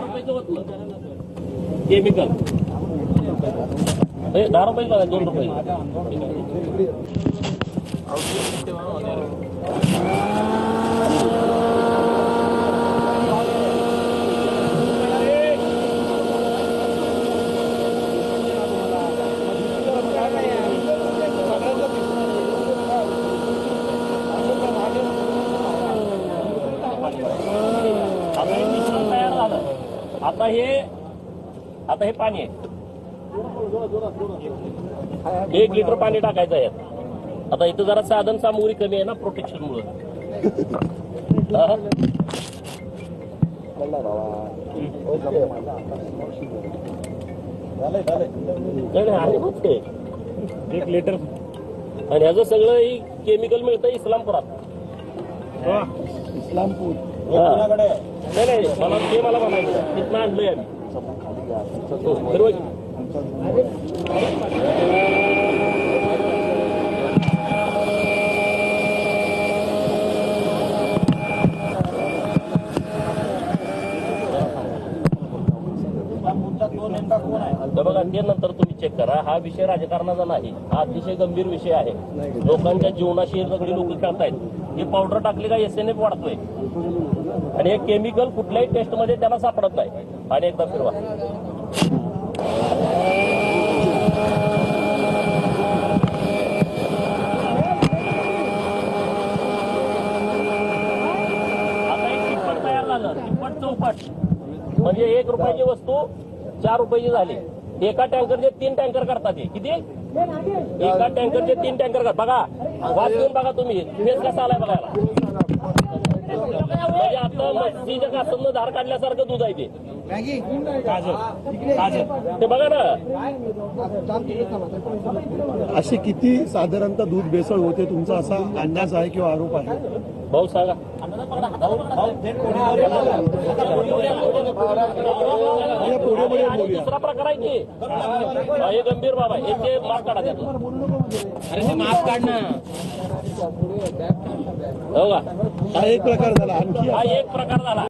रुपयाचं होतं केमिकल हे दहा रुपये बघा दोन रुपये आता हे आता हे पाणी आहे. एक लिटर पाणी टाकायचं आहे. आता इथं जरा साधन सामुग्री कमी आहे ना प्रोटेक्शन मुळे. हो एक लिटर. आणि ह्याचं सगळं ही केमिकल मिळतं इस्लामपुरात. इस्लामपूर. हा. नाही नाही मला ते मला म्हणायचं तिथनं आणलंय आम्ही हो, फिरवा की. तर बघा ते नंतर तुम्ही चेक करा. हा विषय राजकारणाचा नाही. हा अतिशय गंभीर विषय आहे. लोकांच्या जीवनाशी सगळी लोक खेळतायत. हे पावडर टाकली का एस एन एफ वाढतोय. आणि हे केमिकल कुठल्याही टेस्टमध्ये त्याला सापडत नाही. आणि एकदा फिरवा. आता एक तिप्पट तयार झालं. तिप्पट चौपट. म्हणजे एक रुपयाची वस्तू चार रुपयाची झाली. एका टँकरचे तीन टँकर करतात हे. किती? एका टँकरचे तीन टँकर करतात बघा वाच घेऊन बघा तुम्ही. फेस कसा आलाय बघायला. मच्छीच्या कासमनं धार काढल्यासारखं दूध आहे ते. ते बघा ना. असे किती साधारणतः दूध भेसळ होते तुमचा असा अंदाज आहे किंवा आरोप आहे? भाऊ सांगा. या पोळीमध्ये आणि बोलूया. दुसरा प्रकार आहे की हा, हे गंभीर बाबा आहे. हे ते मार्क काढा त्यातून. अरे ते मार्क काढ ना. हो का? हा एक प्रकार झाला आणखी हा एक प्रकार झाला.